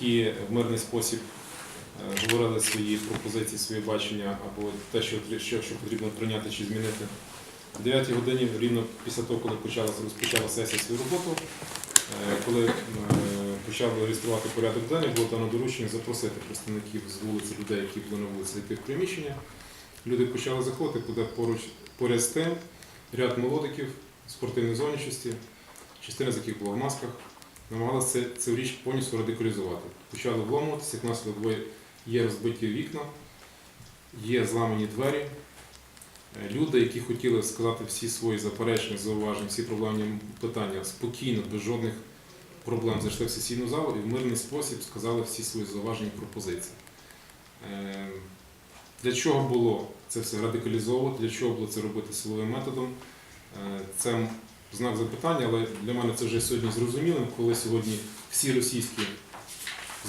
які в мирний спосіб е, говорили свої пропозиції, свої бачення або те, що, що, потрібно прийняти чи змінити. В 9 годині, рівно після того, коли почала, розпочала сесія свою роботу, е, коли е, почали реєструвати порядок денний, було дано доручення запросити представників з вулиці, людей, які були на вулиці, зайти в приміщення. Люди почали заходити, куди поруч поряд з тим ряд молодиків спортивної зовнішності, частина з яких була в масках, намагалися цю річ повністю радикалізувати. Почали вломуватися, як наслідок є розбиті вікна, є зламані двері. Е, Люди, які хотіли сказати всі свої заперечення, зауваження, всі проблемні питання спокійно, без жодних проблем зайшли в сесійну залу і в мирний спосіб сказали всі свої зауваження і пропозиції. Е, Для чого було це все радикалізовувати, для чого було це робити силовим методом? Е, Це знак запитання, але для мене це вже сьогодні зрозумілим, коли сьогодні всі російські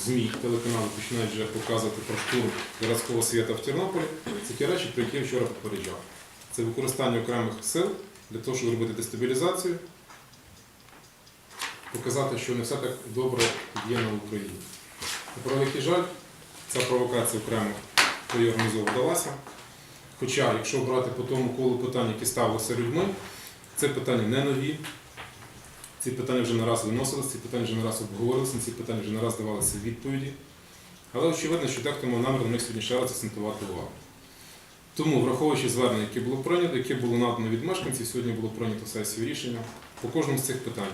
ЗМІ, телеканали починають вже показувати про штурм городського свята в Тернополі. Це ті речі, про які я вчора попереджав. Це використання окремих сил для того, щоб робити дестабілізацію, показати, що не все так добре є на Україні. На превеликий жаль, ця провокація окремо хто вдалася. Хоча, якщо брати по тому колу питань, які ставилися людьми, це питання не нові. Ці питання вже не раз виносилися, ці питання вже не раз обговорилися, ці питання вже не раз давалися відповіді. Але очевидно, що дехто мав намір на них сьогодні ще раз акцентувати увагу. Тому, враховуючи звернення, яке було прийнято, яке було надано від мешканців, сьогодні було прийнято сесію рішення по кожному з цих питань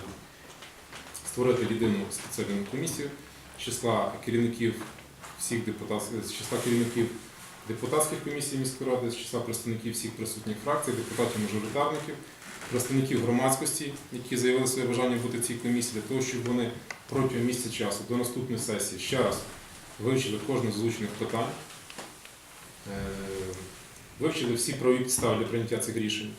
створити єдину спеціальну комісію з числа керівників всіх депутатських, з числа керівників депутатських комісій міської ради, з числа представників всіх присутніх фракцій, депутатів-мажоритарників, представників громадськості, які заявили своє бажання бути в цій комісії, для того, щоб вони протягом місяця часу до наступної сесії ще раз вивчили кожне з озвучених питань, е, вивчили всі правові підстави для прийняття цих рішень.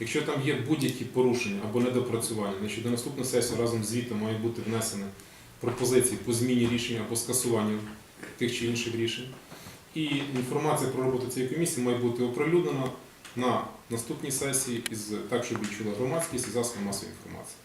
Якщо там є будь-які порушення або недопрацювання, значить до наступної сесії разом з звітом має бути внесені пропозиції по зміні рішення або скасуванню тих чи інших рішень. І інформація про роботу цієї комісії має бути оприлюднена на наступній сесії, із, так, щоб відчула громадськість і засоби масової інформації.